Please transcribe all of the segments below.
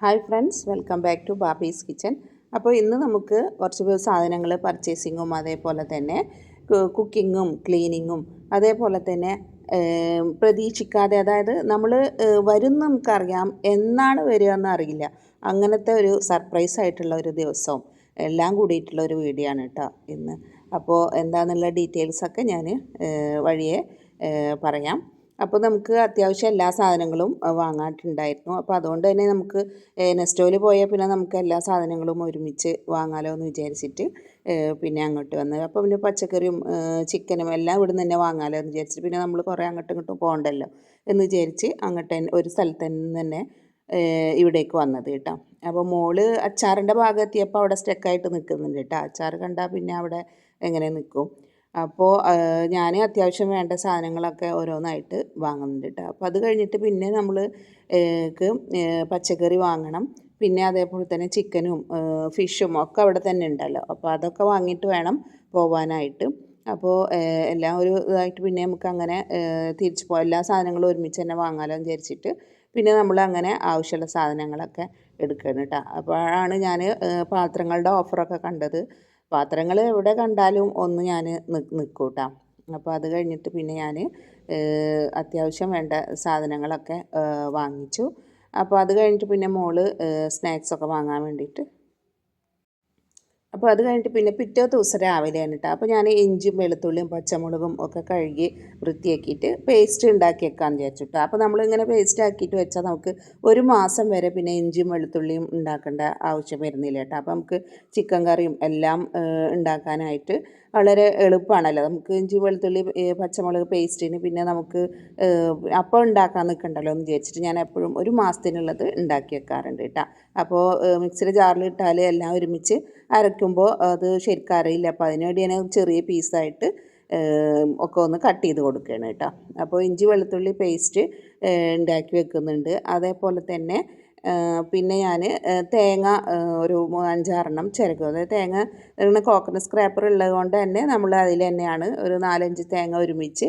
Hi friends welcome back to Babi's kitchen അപ്പോൾ ഇന്ന് നമുക്ക് കുറച്ച് സാധനങ്ങൾ പർച്ചേസിങ്ങും അതേപോലെ തന്നെ കുക്കിങ്ങും ക്ലീനിങ്ങും അതേപോലെ തന്നെ പ്രതീക്ഷിക്കാതെ അതായത് നമ്മൾ വരും നമുക്കറിയാം എന്നാണ് വരിക എന്ന് അറിയില്ല. അങ്ങനത്തെ ഒരു സർപ്രൈസ് ആയിട്ടുള്ള ഒരു ദിവസവും എല്ലാം കൂടിയിട്ടുള്ള ഒരു വീഡിയോ ആണ് കേട്ടോ ഇന്ന്. അപ്പോൾ എന്താണെന്നുള്ള ഡീറ്റെയിൽസൊക്കെ ഞാൻ വഴിയെ പറയാം. അപ്പോൾ നമുക്ക് അത്യാവശ്യം എല്ലാ സാധനങ്ങളും അഹ് വാങ്ങാനുണ്ടായിരുന്നു അപ്പോൾ അതുകൊണ്ട് തന്നെ നമുക്ക് നെസ്റ്റോയിൽ പോയാൽ പിന്നെ നമുക്ക് എല്ലാ സാധനങ്ങളും ഒരുമിച്ച് വാങ്ങാലോ എന്ന് വിചാരിച്ചിട്ട് പിന്നെ അങ്ങോട്ട് വന്നത്. അപ്പോൾ പിന്നെ പച്ചക്കറിയും ചിക്കനും എല്ലാം ഇവിടെ നിന്ന് തന്നെ വാങ്ങാലോ എന്ന് വിചാരിച്ചിട്ട് പിന്നെ നമ്മൾ കുറേ അങ്ങോട്ടും ഇങ്ങോട്ടും പോകണ്ടല്ലോ എന്ന് വിചാരിച്ച് അങ്ങോട്ട് ഒരു സ്ഥലത്ത് തന്നെ ഇവിടേക്ക് വന്നത് കേട്ടോ. അപ്പോൾ മോൾ അച്ചാറിന്റെ ഭാഗം എത്തിയപ്പോൾ അവിടെ സ്റ്റക്കായിട്ട് നിൽക്കുന്നുണ്ട് കേട്ടോ. അച്ചാർ കണ്ടാൽ പിന്നെ അവിടെ എങ്ങനെ നിൽക്കും അപ്പോൾ ഞാൻ അത്യാവശ്യം വേണ്ട സാധനങ്ങളൊക്കെ ഓരോന്നായിട്ട് വാങ്ങുന്നുണ്ട് കേട്ടോ അപ്പോൾ അത് കഴിഞ്ഞിട്ട് പിന്നെ നമ്മൾ പച്ചക്കറി വാങ്ങണം. പിന്നെ അതേപോലെ തന്നെ ചിക്കനും ഫിഷും ഒക്കെ അവിടെ തന്നെ ഉണ്ടല്ലോ. അപ്പോൾ അതൊക്കെ വാങ്ങിയിട്ട് വേണം പോവാനായിട്ട്. അപ്പോൾ എല്ലാം ഒരു ഇതായിട്ട് പിന്നെ നമുക്ക് അങ്ങനെ തിരിച്ചു പോകാം എല്ലാ സാധനങ്ങളും ഒരുമിച്ച് തന്നെ വാങ്ങാമല്ലോ വിചാരിച്ചിട്ട് പിന്നെ നമ്മൾ അങ്ങനെ ആവശ്യമുള്ള സാധനങ്ങളൊക്കെ എടുക്കണം കേട്ടോ അപ്പോഴാണ് ഞാൻ പാത്രങ്ങളുടെ ഓഫറൊക്കെ കണ്ടത്. പാത്രങ്ങൾ എവിടെ കണ്ടാലും ഒന്ന് ഞാൻ നിൽക്കൂട്ടാം കേട്ടോ അപ്പോൾ അത് കഴിഞ്ഞിട്ട് പിന്നെ ഞാൻ അത്യാവശ്യം വേണ്ട സാധനങ്ങളൊക്കെ വാങ്ങിച്ചു. അപ്പോൾ അത് കഴിഞ്ഞിട്ട് പിന്നെ മോൾ സ്നാക്സൊക്കെ വാങ്ങാൻ വേണ്ടിയിട്ട് അപ്പോൾ അത് കഴിഞ്ഞിട്ട് പിന്നെ പിറ്റേ ദിവസം രാവിലെയാണ് കേട്ടോ അപ്പോൾ ഞാൻ ഇഞ്ചും വെളുത്തുള്ളിയും പച്ചമുളകും ഒക്കെ കഴുകി വൃത്തിയാക്കിയിട്ട് പേസ്റ്റ് ഉണ്ടാക്കി വെക്കാമെന്ന് വിചാരിച്ചു കേട്ടോ അപ്പോൾ നമ്മളിങ്ങനെ പേസ്റ്റ് ആക്കിയിട്ട് വെച്ചാൽ നമുക്ക് ഒരു മാസം വരെ പിന്നെ ഇഞ്ചിയും വെളുത്തുള്ളിയും ഉണ്ടാക്കേണ്ട ആവശ്യം വരുന്നില്ല കേട്ടോ. അപ്പോൾ നമുക്ക് ചിക്കൻ കറിയും എല്ലാം ഉണ്ടാക്കാനായിട്ട് വളരെ എളുപ്പമാണല്ലോ. നമുക്ക് ഇഞ്ചി വെളുത്തുള്ളി പച്ചമുളക് പേസ്റ്റിന് പിന്നെ നമുക്ക് അപ്പം ഉണ്ടാക്കാൻ നിൽക്കണ്ടല്ലോ എന്ന് വിചാരിച്ചിട്ട് ഞാൻ എപ്പോഴും ഒരു മാസത്തിനുള്ളത് ഉണ്ടാക്കി വെക്കാറുണ്ട് കേട്ടോ. അപ്പോൾ മിക്സിയുടെ ജാറിൽ ഇട്ടാൽ എല്ലാം ഒരുമിച്ച് അരയ്ക്കുമ്പോൾ അത് ശരിക്കും അറിയില്ല. അപ്പോൾ അതിനുവേണ്ടി ഞാൻ ചെറിയ പീസായിട്ട് ഒക്കെ ഒന്ന് കട്ട് ചെയ്ത് കൊടുക്കുകയാണ് കേട്ടോ. അപ്പോൾ ഇഞ്ചി വെളുത്തുള്ളി പേസ്റ്റ് ഉണ്ടാക്കി വെക്കുന്നുണ്ട്. അതേപോലെ തന്നെ പിന്നെ ഞാൻ തേങ്ങ ഒരു അഞ്ചാറെണ്ണം ചിരക്കും അതായത് തേങ്ങ ഇങ്ങനെ കോക്കനട്ട് സ്ക്രാപ്പർ ഉള്ളത് കൊണ്ട് തന്നെ നമ്മൾ അതിൽ തന്നെയാണ് ഒരു നാലഞ്ച് തേങ്ങ ഒരുമിച്ച്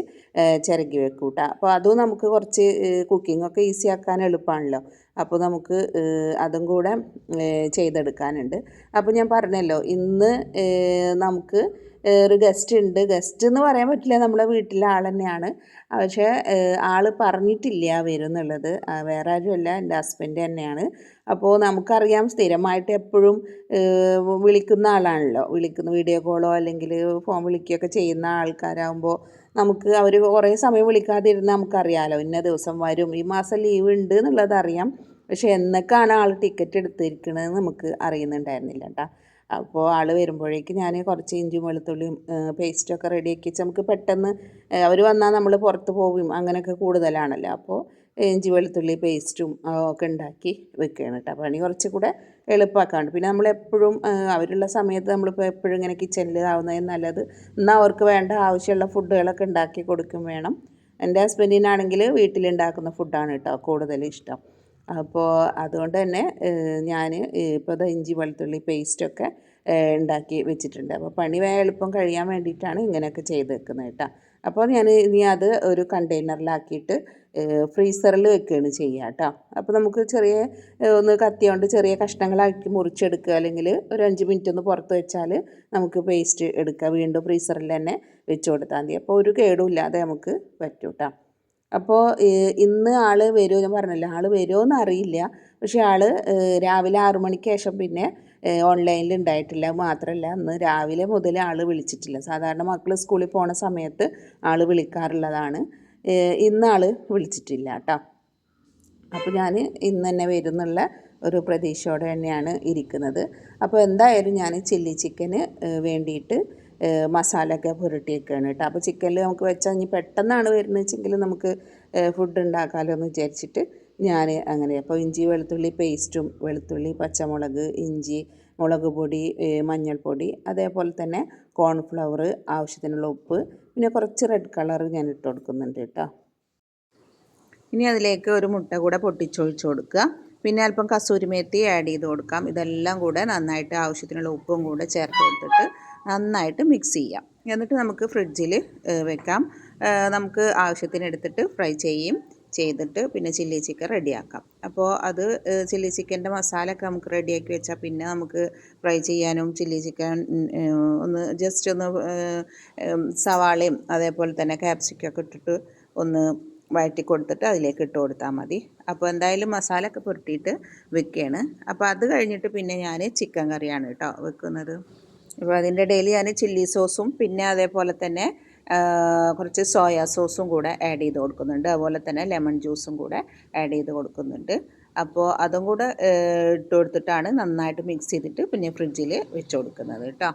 ചിരക്കി ചിരകി വെക്കും കേട്ടോ. അപ്പോൾ അതും നമുക്ക് കുറച്ച് കുക്കിംഗ് ഒക്കെ ഈസി ആക്കാൻ എളുപ്പമാണല്ലോ അപ്പോൾ നമുക്ക് അതും കൂടെ ചെയ്തെടുക്കാനുണ്ട്. അപ്പോൾ ഞാൻ പറഞ്ഞല്ലോ ഇന്ന് നമുക്ക് ഒരു ഗസ്റ്റ് ഉണ്ട്. ഗസ്റ്റ് എന്ന് പറയാൻ പറ്റില്ല നമ്മുടെ വീട്ടിലെ ആൾ തന്നെയാണ്. പക്ഷേ ആൾ പറഞ്ഞിട്ടില്ല വരും എന്നുള്ളത്. വേറെ ആരുമല്ല എന്റെ ഹസ്ബൻഡ് തന്നെയാണ്. അപ്പോൾ നമുക്കറിയാം സ്ഥിരമായിട്ട് എപ്പോഴും വിളിക്കുന്ന ആളാണല്ലോ. വിളിക്കുന്ന വീഡിയോ കോളോ അല്ലെങ്കിൽ ഫോൺ വിളിക്കുകയൊക്കെ ചെയ്യുന്ന ആൾക്കാരാകുമ്പോൾ നമുക്ക് അവർ കുറേ സമയം വിളിക്കാതിരുന്ന് നമുക്കറിയാലോ ഇന്ന ദിവസം വരും ഈ മാസം ലീവ് ഉണ്ട് എന്നുള്ളത് അറിയാം. പക്ഷേ എന്നൊക്കെയാണ് ആൾ ടിക്കറ്റ് എടുത്തിരിക്കണത് നമുക്ക് അറിയുന്നുണ്ടായിരുന്നില്ല കേട്ടോ അപ്പോൾ ആൾ വരുമ്പോഴേക്ക് ഞാൻ കുറച്ച് ഇഞ്ചും വെളുത്തുള്ളിയും പേസ്റ്റൊക്കെ റെഡിയാക്കി വെച്ച് നമുക്ക് പെട്ടെന്ന് അവർ വന്നാൽ നമ്മൾ പുറത്ത് പോവുകയും അങ്ങനെയൊക്കെ കൂടുതലാണല്ലോ. അപ്പോൾ ഇഞ്ചി വെളുത്തുള്ളി പേസ്റ്റും ഒക്കെ ഉണ്ടാക്കി വെക്കുകയാണ് കേട്ടോ. പണി കുറച്ച് കൂടെ എളുപ്പമാക്കാണ്ട് പിന്നെ നമ്മളെപ്പോഴും അവരുള്ള സമയത്ത് നമ്മളിപ്പോൾ എപ്പോഴും ഇങ്ങനെ കിച്ചണിൽ ആവുന്നതിന് നല്ലത് എന്നാൽ അവർക്ക് വേണ്ട ആവശ്യമുള്ള ഫുഡുകളൊക്കെ ഉണ്ടാക്കി കൊടുക്കും വേണം. എന്റെ ഹസ്ബൻഡിനാണെങ്കിൽ വീട്ടിലുണ്ടാക്കുന്ന ഫുഡാണ് കേട്ടോ കൂടുതൽ ഇഷ്ടം. അപ്പോൾ അതുകൊണ്ട് തന്നെ ഞാൻ ഇപ്പോൾ ഇഞ്ചി വെളുത്തുള്ളി പേസ്റ്റൊക്കെ ഉണ്ടാക്കി വെച്ചിട്ടുണ്ട്. അപ്പോൾ പണി എളുപ്പം കഴിയാൻ വേണ്ടിയിട്ടാണ് ഇങ്ങനെയൊക്കെ ചെയ്ത് വെക്കുന്നത് കേട്ടോ. അപ്പോൾ ഞാൻ ഇനി അത് ഒരു കണ്ടെയ്നറിലാക്കിയിട്ട് ഫ്രീസറിൽ വെക്കുകയാണ് ചെയ്യുക കേട്ടോ. അപ്പോൾ നമുക്ക് ചെറിയ ഒന്ന് കത്തി കൊണ്ട് ചെറിയ കഷ്ണങ്ങളാക്കി മുറിച്ചെടുക്കുക. അല്ലെങ്കിൽ ഒരു അഞ്ച് മിനിറ്റ് ഒന്ന് പുറത്ത് വെച്ചാൽ നമുക്ക് പേസ്റ്റ് എടുക്കുക. വീണ്ടും ഫ്രീസറിൽ തന്നെ വെച്ച് കൊടുത്താൽ മതി. അപ്പോൾ ഒരു കേടുമില്ലാതെ നമുക്ക് പറ്റും കേട്ടോ. അപ്പോൾ ഇന്ന് ആൾ വരുമോ ഞാൻ പറഞ്ഞല്ലോ ആൾ വരുമോ എന്ന് അറിയില്ല. പക്ഷേ ആൾ രാവിലെ ആറു മണിക്ക് ശേഷം പിന്നെ ഓൺലൈനിൽ ഉണ്ടായിട്ടില്ല മാത്രമല്ല അന്ന് രാവിലെ മുതൽ ആൾ വിളിച്ചിട്ടില്ല. സാധാരണ മക്കൾ സ്കൂളിൽ പോണ സമയത്ത് ആൾ വിളിക്കാറുള്ളതാണ്. ഇന്ന് ആൾ വിളിച്ചിട്ടില്ല കേട്ടോ അപ്പോൾ ഞാൻ ഇന്ന് തന്നെ വരുന്നുള്ള ഒരു പ്രതീക്ഷയോടെ തന്നെയാണ് ഇരിക്കുന്നത്. അപ്പോൾ എന്തായാലും ഞാൻ ചില്ലി ചിക്കന് വേണ്ടിയിട്ട് മസാലയൊക്കെ പുരട്ടിയൊക്കെയാണ് കേട്ടോ അപ്പോൾ ചിക്കനിൽ നമുക്ക് വെച്ചാൽ ഇനി പെട്ടെന്നാണ് വരുന്നത് വെച്ചെങ്കിൽ നമുക്ക് ഫുഡ് ഉണ്ടാക്കാമല്ലോ എന്ന് വിചാരിച്ചിട്ട് ഞാൻ അങ്ങനെ അപ്പോൾ ഇഞ്ചി വെളുത്തുള്ളി പേസ്റ്റും വെളുത്തുള്ളി പച്ചമുളക് ഇഞ്ചി മുളക് പൊടി മഞ്ഞൾപ്പൊടി അതേപോലെ തന്നെ കോൺഫ്ലവർ ആവശ്യത്തിനുള്ള ഉപ്പ് പിന്നെ കുറച്ച് റെഡ് കളർ ഞാൻ ഇട്ട് കൊടുക്കുന്നുണ്ട് കേട്ടോ ഇനി അതിലേക്ക് ഒരു മുട്ട കൂടെ പൊട്ടിച്ചൊഴിച്ച് കൊടുക്കുക പിന്നെ അല്പം കസൂരിമേത്തി ആഡ് ചെയ്ത് കൊടുക്കാം. ഇതെല്ലാം കൂടെ നന്നായിട്ട് ആവശ്യത്തിനുള്ള ഉപ്പും കൂടെ ചേർത്ത് കൊടുത്തിട്ട് നന്നായിട്ട് മിക്സ് ചെയ്യാം. എന്നിട്ട് നമുക്ക് ഫ്രിഡ്ജിൽ വെക്കാം. നമുക്ക് ആവശ്യത്തിന് എടുത്തിട്ട് ഫ്രൈ ചെയ്യും ചെയ്തിട്ട് പിന്നെ ചില്ലി ചിക്കൻ റെഡിയാക്കാം അപ്പോൾ അത് ചില്ലി ചിക്കന്റെ മസാല ഒക്കെ നമുക്ക് റെഡിയാക്കി വെച്ചാൽ പിന്നെ നമുക്ക് ഫ്രൈ ചെയ്യാനും ചില്ലി ചിക്കൻ ഒന്ന് ജസ്റ്റ് ഒന്ന് സവാളയും അതേപോലെ തന്നെ ക്യാപ്സിക്കൊക്കെ ഇട്ടിട്ട് ഒന്ന് വഴറ്റി കൊടുത്തിട്ട് അതിലേക്ക് ഇട്ട് കൊടുത്താൽ മതി. അപ്പോൾ എന്തായാലും മസാല ഒക്കെ പുരട്ടിയിട്ട് വെക്കുകയാണ് അപ്പോൾ അത് കഴിഞ്ഞിട്ട് പിന്നെ ഞാൻ ചിക്കൻ കറിയാണ് കേട്ടോ വെക്കുന്നത്. അപ്പോൾ അതിന്റെ ഇടയിൽ ഞാൻ ചില്ലി സോസും പിന്നെ അതേപോലെ തന്നെ കുറച്ച് സോയാ സോസും കൂടെ ആഡ് ചെയ്ത് കൊടുക്കുന്നുണ്ട്. അതുപോലെ തന്നെ ലെമൺ ജ്യൂസും കൂടെ ആഡ് ചെയ്ത് കൊടുക്കുന്നുണ്ട്. അപ്പോൾ അതും കൂടെ ഇട്ട് കൊടുത്തിട്ടാണ് നന്നായിട്ട് മിക്സ് ചെയ്തിട്ട് പിന്നെ ഫ്രിഡ്ജിൽ വെച്ച് കൊടുക്കുന്നത് കേട്ടോ.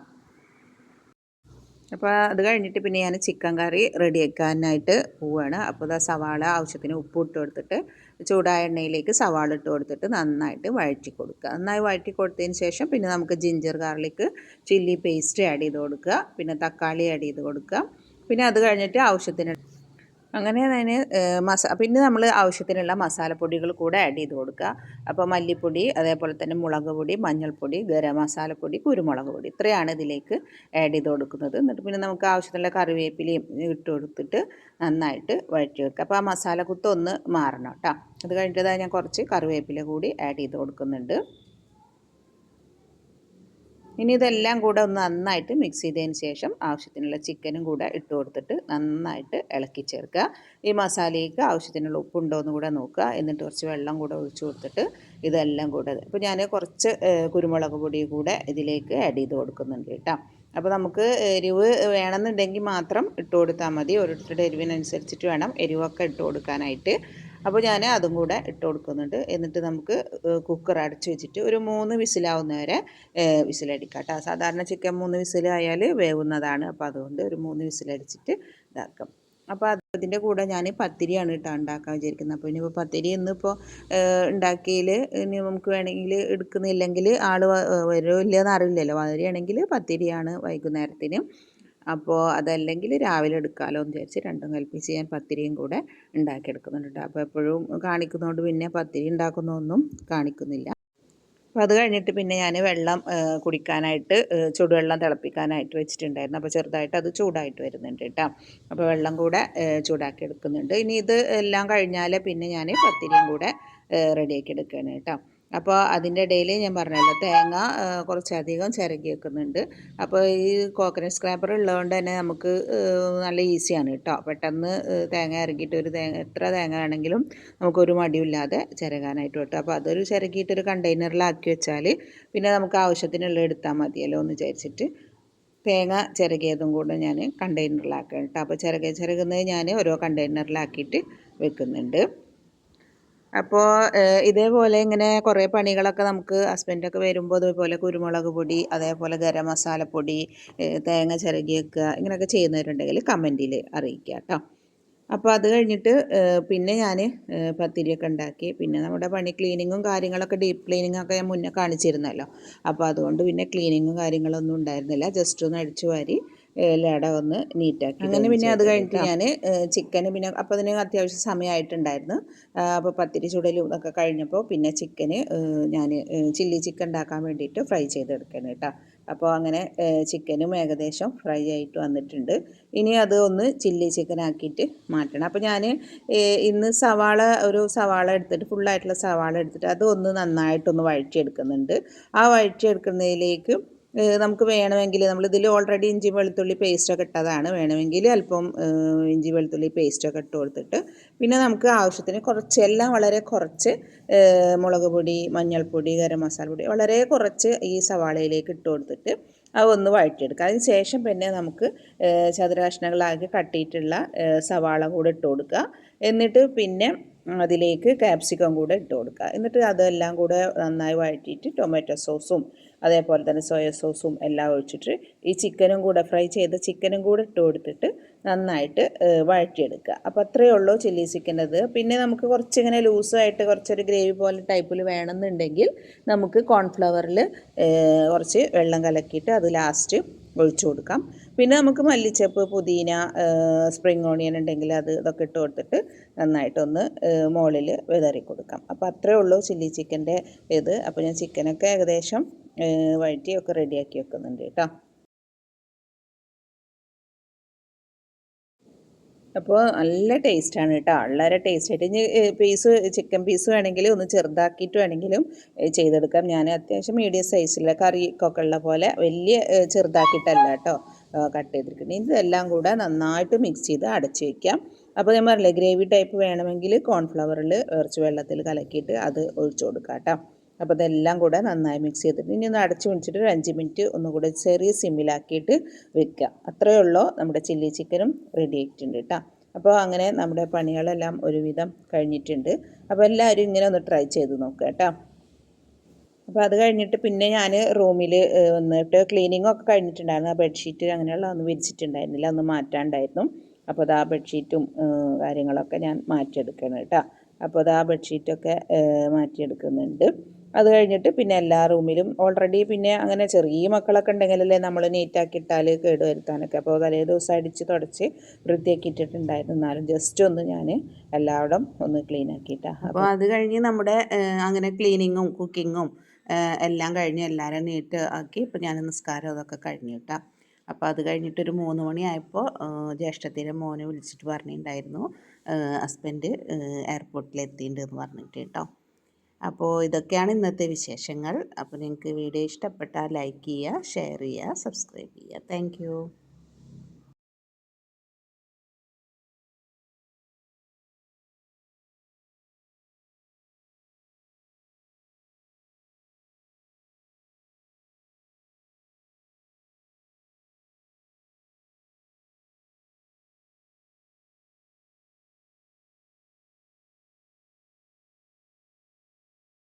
അപ്പോൾ അത് കഴിഞ്ഞിട്ട് പിന്നെ ഞാൻ ചിക്കൻ കറി റെഡിയാക്കാനായിട്ട് പോവുകയാണ് അപ്പോൾ ഇതാ സവാള ആവശ്യത്തിന് ഉപ്പ് ഇട്ട് കൊടുത്തിട്ട് ചൂടായ എണ്ണയിലേക്ക് സവാള ഇട്ട് കൊടുത്തിട്ട് നന്നായിട്ട് വഴറ്റി കൊടുക്കുക. നന്നായി വഴറ്റി കൊടുത്തതിന് ശേഷം പിന്നെ നമുക്ക് ginger garlic chilli paste add ചെയ്ത് കൊടുക്കുക. പിന്നെ തക്കാളി ആഡ് ചെയ്ത് കൊടുക്കുക. പിന്നെ അത് കഴിഞ്ഞിട്ട് ആവശ്യത്തിന് അങ്ങനെ അതിന് മസാ പിന്നെ നമ്മൾ ആവശ്യത്തിനുള്ള മസാലപ്പൊടികൾ കൂടെ ആഡ് ചെയ്ത് കൊടുക്കുക. അപ്പോൾ മല്ലിപ്പൊടി അതേപോലെ തന്നെ മുളക് പൊടി മഞ്ഞൾപ്പൊടി ഗരം മസാലപ്പൊടി കുരുമുളക് പൊടി ഇത്രയാണ് ഇതിലേക്ക് ആഡ് ചെയ്ത് കൊടുക്കുന്നത്. എന്നിട്ട് പിന്നെ നമുക്ക് ആവശ്യത്തിനുള്ള കറിവേപ്പിലയും ഇട്ട് കൊടുത്തിട്ട് നന്നായിട്ട് വഴറ്റി വെക്കുക. അപ്പോൾ ആ മസാല കുത്തൊന്ന് മാറണം കേട്ടോ. അത് കഴിഞ്ഞിട്ട് ഞാൻ കുറച്ച് കറിവേപ്പില കൂടി ആഡ് ചെയ്ത് കൊടുക്കുന്നുണ്ട്. ഇനി ഇതെല്ലാം കൂടെ ഒന്ന് നന്നായിട്ട് മിക്സ് ചെയ്തതിന് ശേഷം ആവശ്യത്തിനുള്ള ചിക്കനും കൂടെ ഇട്ട് കൊടുത്തിട്ട് നന്നായിട്ട് ഇളക്കി ചേർക്കുക ഈ മസാലയ്ക്ക് ആവശ്യത്തിനുള്ള ഉപ്പുണ്ടോ എന്ന് കൂടെ നോക്കുക. എന്നിട്ട് കുറച്ച് വെള്ളം കൂടെ ഒഴിച്ചു കൊടുത്തിട്ട് ഇതെല്ലാം കൂടെ അപ്പോൾ ഞാൻ കുറച്ച് കുരുമുളക് പൊടി കൂടെ ഇതിലേക്ക് ആഡ് ചെയ്ത് കൊടുക്കുന്നുണ്ട് കേട്ടോ. അപ്പോൾ നമുക്ക് എരിവ് വേണമെന്നുണ്ടെങ്കിൽ മാത്രം ഇട്ട് കൊടുത്താൽ മതി. ഓരോരുത്തരുടെ എരിവിനനുസരിച്ചിട്ട് വേണം എരിവൊക്കെ ഇട്ട് കൊടുക്കാനായിട്ട്. അപ്പോൾ ഞാൻ അതും കൂടെ ഇട്ട് കൊടുക്കുന്നുണ്ട്. എന്നിട്ട് നമുക്ക് കുക്കർ അടച്ച് വെച്ചിട്ട് ഒരു മൂന്ന് വിസിലാവുന്ന വരെ വിസിലടിക്കാം കേട്ടോ സാധാരണ ചിക്കൻ മൂന്ന് വിസിലായാൽ വേവുന്നതാണ്. അപ്പോൾ അതുകൊണ്ട് ഒരു മൂന്ന് വിസിലടിച്ചിട്ട് ഇതാക്കാം. അപ്പോൾ അതിന്റെ കൂടെ ഞാൻ പത്തിരിയാണ് കേട്ടോ ഉണ്ടാക്കാൻ വിചാരിക്കുന്നത്. അപ്പോൾ ഇനിയിപ്പോൾ പത്തിരി ഇന്നിപ്പോൾ ഉണ്ടാക്കിയിൽ ഇനി നമുക്ക് വേണമെങ്കിൽ എടുക്കുന്നില്ലെങ്കിൽ ആൾ വരുമോ ഇല്ലയെന്ന് അറിയില്ലല്ലോ. വരികയാണെങ്കിൽ പത്തിരിയാണ് വൈകുന്നേരത്തിന്. അപ്പോൾ അതല്ലെങ്കിൽ രാവിലെ എടുക്കാമല്ലോ എന്ന് വിചാരിച്ച് രണ്ടും കൽപ്പിച്ച് ഞാൻ പത്തിരിയും കൂടെ ഉണ്ടാക്കിയെടുക്കുന്നുണ്ട് അപ്പോൾ എപ്പോഴും കാണിക്കുന്നതുകൊണ്ട് പിന്നെ പത്തിരി ഉണ്ടാക്കുന്നൊന്നും കാണിക്കുന്നില്ല. അപ്പോൾ അത് കഴിഞ്ഞിട്ട് പിന്നെ ഞാൻ വെള്ളം കുടിക്കാനായിട്ട് ചൂടുവെള്ളം തിളപ്പിക്കാനായിട്ട് വെച്ചിട്ടുണ്ടായിരുന്നു. അപ്പോൾ ചെറുതായിട്ട് അത് ചൂടായിട്ട് വരുന്നുണ്ട് കേട്ടോ അപ്പോൾ വെള്ളം കൂടെ ചൂടാക്കി എടുക്കുന്നുണ്ട്. ഇനി ഇത് എല്ലാം കഴിഞ്ഞാൽ പിന്നെ ഞാൻ പത്തിരിയും കൂടെ റെഡിയാക്കി എടുക്കുകയാണ് കേട്ടോ അപ്പോൾ അതിന്റെ ഇടയിൽ ഞാൻ പറഞ്ഞല്ലോ തേങ്ങ കുറച്ചധികം ചിരകി വെക്കുന്നുണ്ട്. അപ്പോൾ ഈ കോക്കനട്ട് സ്ക്രാപ്പർ ഉള്ളതുകൊണ്ട് തന്നെ നമുക്ക് നല്ല ഈസിയാണ് കേട്ടോ പെട്ടെന്ന് തേങ്ങ ഇറക്കിയിട്ട് ഒരു തേങ്ങ എത്ര തേങ്ങ ആണെങ്കിലും നമുക്കൊരു മടിയില്ലാതെ ചിരകാനായിട്ട് കേട്ടോ അപ്പോൾ അതൊരു ചിരകിയിട്ട് ഒരു കണ്ടെയ്നറിലാക്കി വെച്ചാൽ പിന്നെ നമുക്ക് ആവശ്യത്തിനുള്ള എടുത്താൽ മതിയല്ലോ എന്ന് വിചാരിച്ചിട്ട് തേങ്ങ ചിരകിയതും കൂടെ ഞാൻ കണ്ടെയ്നറിലാക്കാം കേട്ടോ അപ്പോൾ ചിരക ചിരകുന്നത് ഞാൻ ഓരോ കണ്ടെയ്നറിലാക്കിയിട്ട് വെക്കുന്നുണ്ട്. അപ്പോൾ ഇതേപോലെ ഇങ്ങനെ കുറേ പണികളൊക്കെ നമുക്ക് ഹസ്ബൻഡൊക്കെ വരുമ്പോൾ ഇതേപോലെ കുരുമുളക് പൊടി അതേപോലെ ഗരം മസാലപ്പൊടി തേങ്ങ ചിരകി വെക്കുക ഇങ്ങനെയൊക്കെ ചെയ്യുന്നവരുണ്ടെങ്കിൽ കമന്റിൽ അറിയിക്കുക കേട്ടോ അപ്പോൾ അത് കഴിഞ്ഞിട്ട് പിന്നെ ഞാൻ പത്തിരിയൊക്കെ ഉണ്ടാക്കി പിന്നെ നമ്മുടെ പണി ക്ലീനിങ്ങും കാര്യങ്ങളൊക്കെ ഡീപ്പ് ക്ലീനിങ്ങൊക്കെ ഞാൻ മുന്നേ കാണിച്ചിരുന്നല്ലോ. അപ്പോൾ അതുകൊണ്ട് പിന്നെ ക്ലീനിങ്ങും കാര്യങ്ങളൊന്നും ഉണ്ടായിരുന്നില്ല. ജസ്റ്റ് ഒന്ന് അടിച്ചു വാരി ലട ഒന്ന് നീറ്റാക്കി അങ്ങനെ പിന്നെ അത് കഴിഞ്ഞിട്ട് ഞാൻ ചിക്കന് പിന്നെ അപ്പോൾ അതിന് അത്യാവശ്യം സമയമായിട്ടുണ്ടായിരുന്നു. അപ്പോൾ പത്തിരി ചുടലും ഇതൊക്കെ കഴിഞ്ഞപ്പോൾ പിന്നെ ചിക്കന് ഞാൻ ചില്ലി ചിക്കൻ ഉണ്ടാക്കാൻ വേണ്ടിയിട്ട് ഫ്രൈ ചെയ്തെടുക്കണം കേട്ടോ. അപ്പോൾ അങ്ങനെ ചിക്കനും ഏകദേശം ഫ്രൈ ആയിട്ട് വന്നിട്ടുണ്ട്. ഇനി അത് ഒന്ന് ചില്ലി ചിക്കൻ ആക്കിയിട്ട് മാറ്റണം. അപ്പോൾ ഞാൻ ഇന്ന് സവാള ഒരു സവാള എടുത്തിട്ട് ഫുള്ളായിട്ടുള്ള സവാള എടുത്തിട്ട് അത് ഒന്ന് നന്നായിട്ടൊന്ന് വഴറ്റിയെടുക്കുന്നുണ്ട്. ആ വഴറ്റിയെടുക്കുന്നതിലേക്ക് നമുക്ക് വേണമെങ്കിൽ നമ്മളിതിൽ ഓൾറെഡി ഇഞ്ചി വെളുത്തുള്ളി പേസ്റ്റൊക്കെ ഇട്ടതാണ്. വേണമെങ്കിൽ അല്പം ഇഞ്ചി വെളുത്തുള്ളി പേസ്റ്റൊക്കെ ഇട്ട് കൊടുത്തിട്ട് പിന്നെ നമുക്ക് ആവശ്യത്തിന് കുറച്ച് എല്ലാം വളരെ കുറച്ച് മുളക് പൊടി മഞ്ഞൾപ്പൊടി ഗരം പൊടി വളരെ കുറച്ച് ഈ സവാളയിലേക്ക് ഇട്ട് കൊടുത്തിട്ട് അത് ഒന്ന് വഴറ്റിയെടുക്കുക. അതിന് ശേഷം പിന്നെ നമുക്ക് ചതുരാഷ്ണകളാക്കി കട്ടിയിട്ടുള്ള സവാള കൂടെ ഇട്ട് കൊടുക്കുക. എന്നിട്ട് പിന്നെ അതിലേക്ക് ക്യാപ്സിക്കം കൂടെ ഇട്ട് കൊടുക്കുക. എന്നിട്ട് അതെല്ലാം കൂടെ നന്നായി വഴറ്റിയിട്ട് ടൊമാറ്റോ സോസും അതേപോലെ തന്നെ സോയ സോസും എല്ലാം ഒഴിച്ചിട്ട് ഈ ചിക്കനും കൂടെ ഫ്രൈ ചെയ്ത ചിക്കനും കൂടെ ഇട്ട് കൊടുത്തിട്ട് നന്നായിട്ട് വഴറ്റിയെടുക്കുക. അപ്പോൾ അത്രയേ ഉള്ളൂ ചില്ലി ചിക്കന്റെത് പിന്നെ നമുക്ക് കുറച്ചിങ്ങനെ ലൂസായിട്ട് കുറച്ചൊരു ഗ്രേവി പോലെ ടൈപ്പിൽ വേണമെന്നുണ്ടെങ്കിൽ നമുക്ക് കോൺഫ്ലവറിൽ കുറച്ച് വെള്ളം കലക്കിയിട്ട് അത് ലാസ്റ്റ് ഒഴിച്ചു കൊടുക്കാം. പിന്നെ നമുക്ക് മല്ലിച്ചപ്പ് പുതിന സ്പ്രിങ് ഓണിയൻ ഉണ്ടെങ്കിൽ അത് ഇതൊക്കെ ഇട്ട് കൊടുത്തിട്ട് നന്നായിട്ടൊന്ന് മുകളിൽ വിതറി കൊടുക്കാം. അപ്പോൾ അത്രയേ ഉള്ളൂ ചില്ലി ചിക്കന്റെ ഇത്. അപ്പോൾ ഞാൻ ചിക്കനൊക്കെ ഏകദേശം വഴറ്റിയൊക്കെ റെഡിയാക്കി വെക്കുന്നുണ്ട് കേട്ടോ. അപ്പോൾ നല്ല ടേസ്റ്റാണ് കേട്ടോ വളരെ ടേസ്റ്റ് ആയിട്ട് ഇനി പീസ് ചിക്കൻ പീസ് വേണമെങ്കിൽ ഒന്ന് ചെറുതാക്കിയിട്ട് വേണമെങ്കിലും ചെയ്തെടുക്കാം. ഞാൻ അത്യാവശ്യം മീഡിയം സൈസിലുള്ള കറിക്കൊക്കെ ഉള്ള പോലെ വലിയ ചെറുതാക്കിയിട്ടല്ല കേട്ടോ കട്ട് ചെയ്തിരിക്കുന്നത്. ഇതെല്ലാം കൂടെ നന്നായിട്ട് മിക്സ് ചെയ്ത് അടച്ച് വയ്ക്കാം അപ്പോൾ ഞാൻ പറഞ്ഞില്ലേ ഗ്രേവി ടൈപ്പ് വേണമെങ്കിൽ കോൺഫ്ലവറിൽ കുറച്ച് വെള്ളത്തിൽ കലക്കിയിട്ട് അത് ഒഴിച്ചു കൊടുക്കാം കേട്ടോ അപ്പോൾ ഇതെല്ലാം കൂടെ നന്നായി മിക്സ് ചെയ്തിട്ട് ഇനി ഒന്ന് അടച്ചു വെച്ചിട്ട് ഒരു അഞ്ച് മിനിറ്റ് ഒന്നുകൂടെ ചെറിയ സിമ്മിലാക്കിയിട്ട് വെക്കുക. അത്രയേ ഉള്ളൂ നമ്മുടെ ചില്ലി ചിക്കനും റെഡി ആയിട്ടുണ്ട് കേട്ടോ അപ്പോൾ അങ്ങനെ നമ്മുടെ പണികളെല്ലാം ഒരുവിധം കഴിഞ്ഞിട്ടുണ്ട്. അപ്പോൾ എല്ലാവരും ഇങ്ങനെ ഒന്ന് ട്രൈ ചെയ്ത് നോക്കുക കേട്ടോ അപ്പോൾ അത് കഴിഞ്ഞിട്ട് പിന്നെ ഞാൻ റൂമിൽ വന്നിട്ട് ക്ലീനിങ് ഒക്കെ കഴിഞ്ഞിട്ടുണ്ടായിരുന്നു. ആ ബെഡ്ഷീറ്റ് അങ്ങനെയുള്ള ഒന്നും വിരിച്ചിട്ടുണ്ടായിരുന്നില്ല. ഒന്ന് മാറ്റാണ്ടായിരുന്നു. അപ്പോൾ അത് ആ ബെഡ്ഷീറ്റും കാര്യങ്ങളൊക്കെ ഞാൻ മാറ്റിയെടുക്കണം കേട്ടോ അപ്പോൾ അത് ആ ബെഡ്ഷീറ്റൊക്കെ മാറ്റിയെടുക്കുന്നുണ്ട്. അത് കഴിഞ്ഞിട്ട് പിന്നെ എല്ലാ റൂമിലും ഓൾറെഡി പിന്നെ അങ്ങനെ ചെറിയ മക്കളൊക്കെ ഉണ്ടെങ്കിലല്ലേ നമ്മൾ നീറ്റാക്കി ഇട്ടാൽ കേട് വരുത്താനൊക്കെ. അപ്പോൾ തലേ ദിവസം അടിച്ച് തുടച്ച് വൃത്തിയാക്കി ഇട്ടിട്ടുണ്ടായിരുന്നു. എന്നാലും ജസ്റ്റ് ഒന്ന് ഞാൻ എല്ലായിടും ഒന്ന് ക്ലീൻ ആക്കിയിട്ടാണ് അപ്പോൾ അത് കഴിഞ്ഞ് നമ്മുടെ അങ്ങനെ ക്ലീനിങ്ങും കുക്കിങ്ങും എല്ലാം കഴിഞ്ഞ് എല്ലാവരും നീറ്റ് ആക്കി ഇപ്പോൾ ഞാൻ നിസ്കാരം അതൊക്കെ കഴിഞ്ഞു കേട്ടോ അപ്പോൾ അത് കഴിഞ്ഞിട്ടൊരു മൂന്ന് മണിയായപ്പോൾ ജ്യേഷ്ഠത്തിന്റെ മോനെ വിളിച്ചിട്ട് പറഞ്ഞിട്ടുണ്ടായിരുന്നു. ഹസ്ബൻഡ് എയർപോർട്ടിൽ എത്തിയിട്ടുണ്ടെന്ന് പറഞ്ഞിട്ട് കേട്ടോ. അപ്പോൾ ഇതൊക്കെയാണ് ഇന്നത്തെ വിശേഷങ്ങൾ. അപ്പോൾ നിങ്ങൾക്ക് വീഡിയോ ഇഷ്ടപ്പെട്ടാൽ ലൈക്ക് ചെയ്യുക ഷെയർ ചെയ്യുക സബ്സ്ക്രൈബ് ചെയ്യുക. താങ്ക്